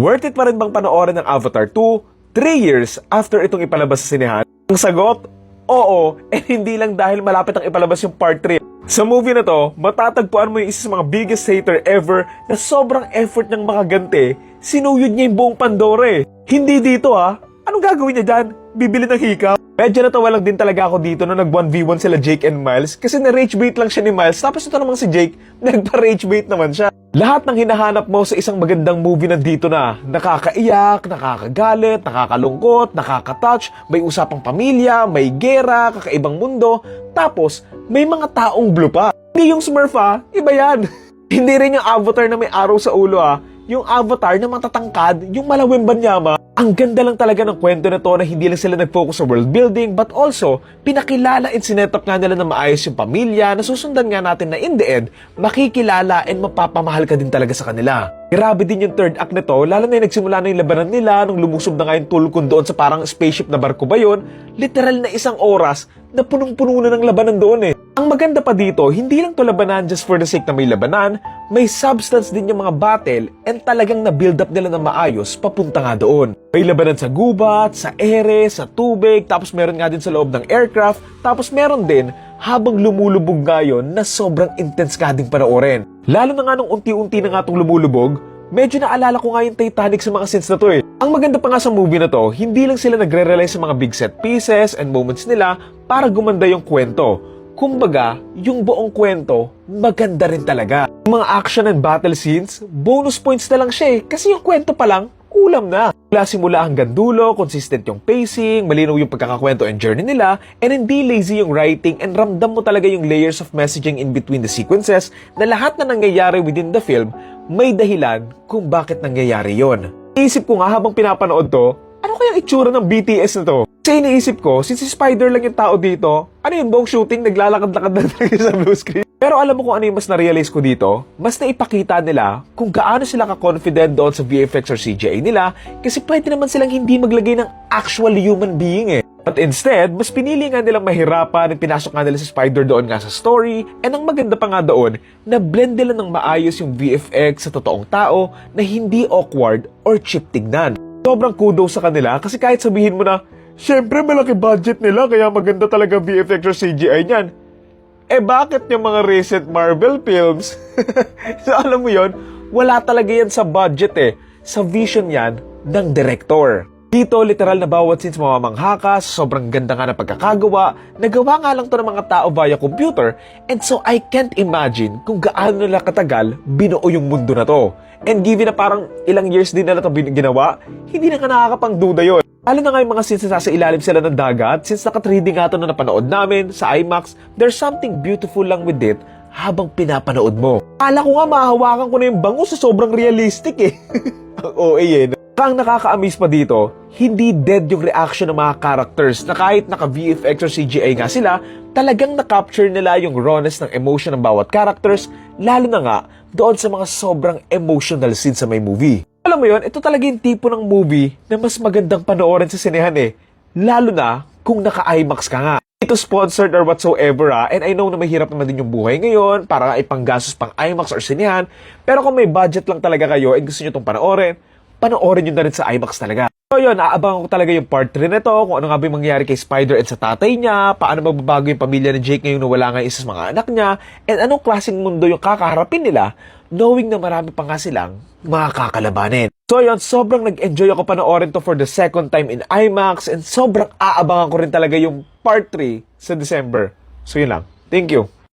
Worth it pa rin bang panoorin ng Avatar 2 3 years after itong ipalabas sa sinehan? Ang sagot, oo, and hindi lang dahil malapit ang ipalabas yung part 3. Sa movie na to, matatagpuan mo yung isa sa mga biggest hater ever na sobrang effort ng mga sinuyod niya yung buong Pandora eh. Hindi dito ha. Anong gagawin niya dyan? Bibili ng hikaw? Medyo natawa lang din talaga ako dito nung nag 1v1 sila Jake and Miles kasi na-rage bait lang siya ni Miles tapos ito namang si Jake, nagpa-rage bait naman siya. Lahat ng hinahanap mo sa isang magandang movie nandito na. Nakakaiyak, nakakagalit, nakakalungkot, nakakatouch, may usapang pamilya, may gera, kakaibang mundo, tapos may mga taong blue pa. Hindi yung Smurf ah, iba yan. Hindi rin yung avatar na may araw sa ulo ah. Yung avatar na matatangkad, yung malawim banyama. Ang ganda lang talaga ng kwento na to na hindi lang sila nag-focus sa world building but also pinakilala and sinetap nga nila na maayos yung pamilya na susundan nga natin na in the end, makikilala and mapapamahal ka din talaga sa kanila. Grabe din yung third act nito, lalo na yung nagsimula na yung labanan nila nung lumusob na nga yung tulkon doon sa parang spaceship na barko ba yun, literal na isang oras na punong-puno na ng labanan doon eh. Ang maganda pa dito, hindi lang to labanan just for the sake na may labanan, may substance din yung mga battle and talagang na-build up nila na maayos papunta nga doon. May labanan sa gubat, sa ere, sa tubig, tapos meron nga din sa loob ng aircraft, tapos meron din habang lumulubog nga yun na sobrang intense ka ding panoorin. Lalo na nga nung unti-unti na nga itong lumulubog, medyo naalala ko nga yung Titanic sa mga scenes na to eh. Ang maganda pa nga sa movie na to, hindi lang sila nagre-rely sa mga big set pieces and moments nila para gumanda yung kwento. Kumbaga, yung buong kwento, maganda rin talaga. Yung mga action and battle scenes, bonus points na lang siya eh. Kasi yung kwento pa lang, ulam na. Mula simula hanggang dulo, consistent yung pacing, malinaw yung pagkakakwento and journey nila, and hindi lazy yung writing and ramdam mo talaga yung layers of messaging in between the sequences na lahat na nangyayari within the film, may dahilan kung bakit nangyayari yon. Iisip ko nga habang pinapanood to, kaya itsura ng BTS na to? Kasi iniisip ko, since si Spider lang yung tao dito, ano yung buong shooting, naglalakad-lakad na talaga sa blue screen. Pero alam mo kung ano yung mas na-realize ko dito? Mas naipakita nila kung gaano sila ka-confident doon sa VFX or CGI nila kasi pwede naman silang hindi maglagay ng actual human being eh. But instead, mas pinili nga nilang mahirapan at pinasok nga nila si Spider doon nga sa story and ang maganda pa nga doon, na blend nila ng maayos yung VFX sa totoong tao na hindi awkward or cheap tignan. Sobrang kudos sa kanila kasi kahit sabihin mo na, Siyempre malaki budget nila kaya maganda talaga VFX or CGI niyan. Eh bakit yung mga recent Marvel films? so alam mo yon, wala talaga yan sa budget eh. Sa vision yan ng director. Dito, literal na bawat scenes mamamangha ka, sobrang ganda nga ng pagkakagawa, nagawa nga lang to ng mga tao via computer, and so I can't imagine kung gaano nila katagal binuo yung mundo na to. And given na parang ilang years din nila ito ginawa, hindi na ka nakakapangduda yon. Lalo na nga yung mga scenes na nasa ilalim sila ng dagat, since naka 3D nga ito na napanood namin sa IMAX, there's something beautiful lang with it habang pinapanood mo. Kala ko nga mahahawakan ko na yung bango sa sobrang realistic eh. Ang OA eh. Kang nakaka-amaze pa dito, hindi dead yung reaction ng mga characters na kahit naka-VFX or CGI nga sila, talagang na-capture nila yung rawness ng emotion ng bawat characters, lalo na nga doon sa mga sobrang emotional scenes sa may movie. Alam mo yon, ito talaga yung tipo ng movie na mas magandang panoorin sa sinehan eh. Lalo na kung naka-IMAX ka nga. Ito sponsored or whatsoever ah, and I know na mahirap naman din yung buhay ngayon para ipanggastos pang IMAX or sinehan, pero kung may budget lang talaga kayo and gusto nyo itong panoorin, panoorin nyo na rin sa IMAX talaga. So yun, aabangan ko talaga yung part 3 nito, kung ano nga ba yung mangyayari kay Spider at sa tatay niya, paano magbabago yung pamilya ni Jake ngayong nawala nga isa sa mga anak niya, and anong klaseng mundo yung kakaharapin nila, knowing na marami pa nga silang mga kakalabanin. So yun, sobrang nag-enjoy ako panoorin to for the second time in IMAX, and sobrang aabangan ko rin talaga yung part 3 sa December. So yun lang. Thank you.